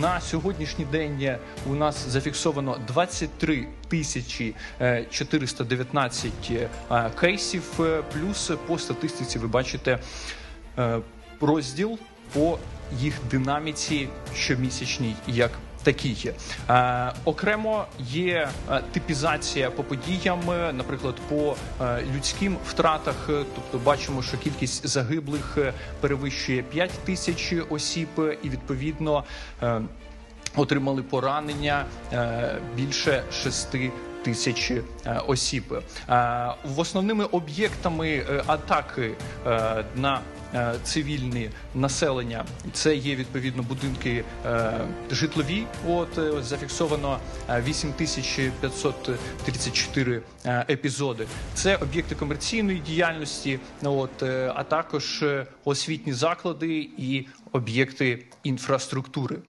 На сьогоднішній день у нас зафіксовано 23 тисячі е, 419 е, кейсів. е, Плюс по статистиці ви бачите е, розділ по їх динаміці щомісячній, як такій. Е, окремо є е, типізація по подіям, наприклад, по е, людським втратах. Тобто бачимо, що кількість загиблих е, перевищує 5 тисяч осіб, і відповідно. е, отримали поранення е, більше 6 тисяч е, осіб. В основними об'єктами атаки на е, цивільне населення це є відповідно будинки е, житлові. От е, зафіксовано е, 8534 е, епізоди. Це об'єкти комерційної діяльності, от а також освітні заклади і об'єкти інфраструктури.